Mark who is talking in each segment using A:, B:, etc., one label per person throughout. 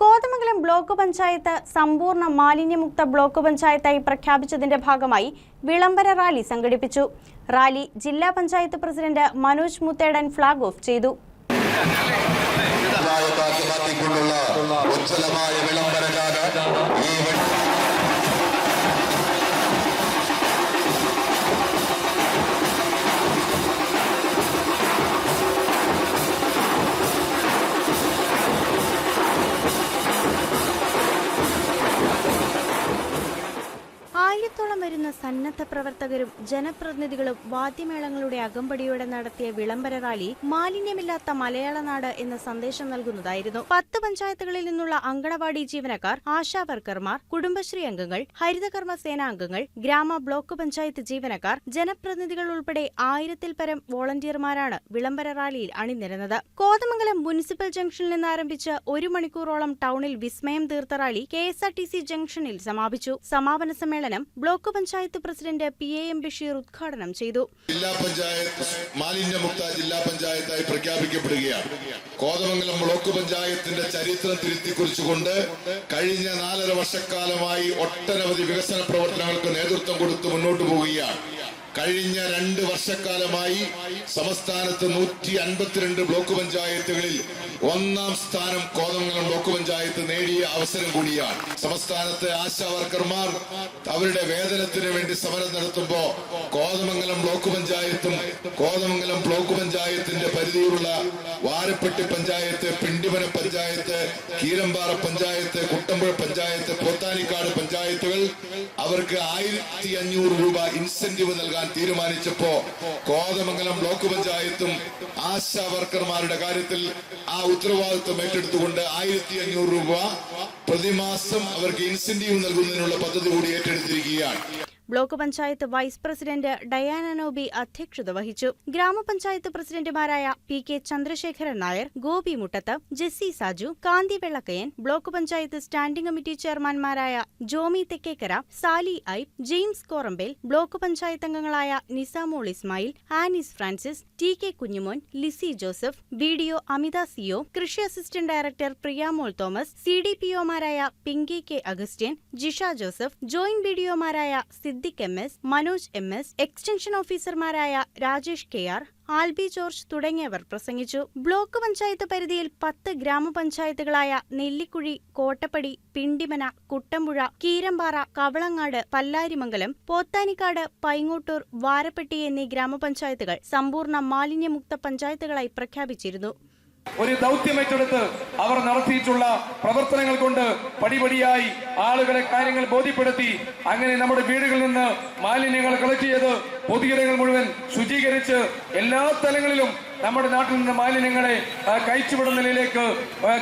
A: Kothamangalam block panchayat സമ്പൂർണ മാലിന്യമുക്ത block പഞ്ചായത്തായി പ്രഖ്യാപിച്ചതിന്റെ ഭാഗമായി വിളംബര റാലി സംഘടിപ്പിച്ചു. റാലി ജില്ലാ panchayat president Manoj Muthedan flag off ചെയ്തു. ആയിരത്തോളം വരുന്ന സന്നദ്ധ പ്രവർത്തകരും ജനപ്രതിനിധികളും വാദ്യമേളങ്ങളുടെ അകമ്പടിയോടെ നടത്തിയ വിളംബര റാലി മാലിന്യമില്ലാത്ത മലയാള നാട് എന്ന സന്ദേശം നൽകുന്നതായിരുന്നു. പത്ത് പഞ്ചായത്തുകളിൽ നിന്നുള്ള അങ്കണവാടി ജീവനക്കാർ ആശാ വർക്കർമാർ കുടുംബശ്രീ അംഗങ്ങൾ ഹരിതകർമ്മ സേനാ അംഗങ്ങൾ ഗ്രാമ ബ്ലോക്ക് പഞ്ചായത്ത് ജീവനക്കാർ ജനപ്രതിനിധികൾ ഉൾപ്പെടെ ആയിരത്തിൽ പരം വോളണ്ടിയർമാരാണ് വിളംബര റാലിയിൽ അണിനിരന്നത്. കോതമംഗലം മുനിസിപ്പൽ ജംഗ്ഷനിൽ നിന്ന് ആരംഭിച്ച് ഒരു മണിക്കൂറോളം ടൗണിൽ വിസ്മയം തീർത്ത റാലി കെ ജംഗ്ഷനിൽ സമാപിച്ചു. സമാപന സമ്മേളനം block panchayat president P A M Basheer ഉദ്ഘാടനം ചെയ്തു.
B: ജില്ലാ പഞ്ചായത്ത് മാലിന്യമുക്ത ജില്ലാ പഞ്ചായത്തായി പ്രഖ്യാപിക്കപ്പെടുകയാണ്. കോതമംഗലം ബ്ലോക്ക് പഞ്ചായത്തിന്റെ ചരിത്രം തിരുത്തി കുറിച്ചുകൊണ്ട് കഴിഞ്ഞ നാലര വർഷക്കാലമായി ഒട്ടനവധി വികസന പ്രവർത്തനങ്ങൾക്ക് നേതൃത്വം കൊടുത്ത് മുന്നോട്ട് പോവുകയാണ്. കഴിഞ്ഞ രണ്ട് വർഷക്കാലമായി സംസ്ഥാനത്ത് നൂറ്റി അൻപത്തിരണ്ട് ബ്ലോക്ക് പഞ്ചായത്തുകളിൽ ഒന്നാം സ്ഥാനം കോതമംഗലം ബ്ലോക്ക് പഞ്ചായത്ത് നേടിയ അവസരം കൂടിയാണ്. സംസ്ഥാനത്തെ ആശാ വർക്കർമാർ അവരുടെ വേതനത്തിന് വേണ്ടി സമരം നടത്തുമ്പോ കോതമംഗലം ബ്ലോക്ക് പഞ്ചായത്തും കോതമംഗലം ബ്ലോക്ക് പഞ്ചായത്തിന്റെ പരിധിയിലുള്ള വാരപ്പെട്ടി പഞ്ചായത്ത് പിണ്ടിമന പഞ്ചായത്ത് കീരമ്പാറ പഞ്ചായത്ത് കുട്ടമ്പുഴ പഞ്ചായത്ത് പോത്താനിക്കാട് പഞ്ചായത്തുകൾ അവർക്ക് ആയിരത്തി അഞ്ഞൂറ് രൂപ ഇൻസെന്റീവ് നൽകാൻ തീരുമാനിച്ചപ്പോ കോതമംഗലം ബ്ലോക്ക് പഞ്ചായത്തും ആശാ വർക്കർമാരുടെ കാര്യത്തിൽ ആ ഉത്തരവാദിത്വം ഏറ്റെടുത്തുകൊണ്ട് ആയിരത്തി അഞ്ഞൂറ് രൂപ പ്രതിമാസം അവർക്ക് ഇൻസെന്റീവ് നൽകുന്നതിനുള്ള പദ്ധതി കൂടി ഏറ്റെടുത്തിരിക്കുകയാണ്.
A: Block panchayat vice president Diana Nobi അധ്യക്ഷത വഹിച്ചു. ഗ്രാമപഞ്ചായത്ത് പ്രസിഡന്റുമാരായ P K Chandrasekharan Nair Gopi Muttath Jessy Saju Kanthi Vellakkayan block panchayat standing committee ചെയർമാൻമാരായ Jomy Thekkekara Sally I James Korambel block panchayat അംഗങ്ങളായ Nisamol Ismail Anis Francis T K Kunjumon Lissy Joseph B D O Amitha CO കൃഷി assistant director Priyamol Thomas C D P ഒമാരായ Pinky K Augustine Jisha Joseph joint B D ഒമാരായ Siddique M S Manoj M S extension ഓഫീസർമാരായ Rajesh K R Albi George തുടങ്ങിയവർ പ്രസംഗിച്ചു. Block panchayat പരിധിയിൽ പത്ത് ഗ്രാമപഞ്ചായത്തുകളായ നെല്ലിക്കുഴി കോട്ടപ്പടി പിണ്ടിമന കുട്ടമ്പുഴ കീരമ്പാറ കവളങ്ങാട് പല്ലാരിമംഗലം പോത്താനിക്കാട് പൈങ്ങോട്ടൂർ വാരപ്പെട്ടി എന്നീ ഗ്രാമപഞ്ചായത്തുകൾ സമ്പൂർണ മാലിന്യമുക്ത പഞ്ചായത്തുകളായി പ്രഖ്യാപിച്ചിരുന്നു.
C: ഒരു ദൗത്യം ഏറ്റെടുത്ത് അവർ നടത്തിയിട്ടുള്ള പ്രവർത്തനങ്ങൾ കൊണ്ട് പടിപടിയായി ആളുകളെ കാര്യങ്ങൾ ബോധ്യപ്പെടുത്തി അങ്ങനെ നമ്മുടെ വീടുകളിൽ നിന്ന് മാലിന്യങ്ങൾ കളക്ട് ചെയ്ത് പൊതുയിടങ്ങൾ മുഴുവൻ ശുചീകരിച്ച് എല്ലാ തലങ്ങളിലും നമ്മുടെ നാട്ടിൽ നിന്ന് മാലിന്യങ്ങളെ കയച്ചുവിടുന്ന നിലയിലേക്ക്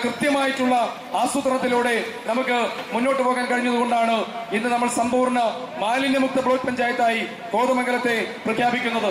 C: കൃത്യമായിട്ടുള്ള ആസൂത്രണത്തിലൂടെ നമുക്ക് മുന്നോട്ട് പോകാൻ കഴിഞ്ഞതുകൊണ്ടാണ് ഇന്ന് നമ്മൾ സമ്പൂർണ മാലിന്യമുക്ത ബ്ലോക്ക് പഞ്ചായത്തായി കോതമംഗലത്തെ പ്രഖ്യാപിക്കുന്നത്.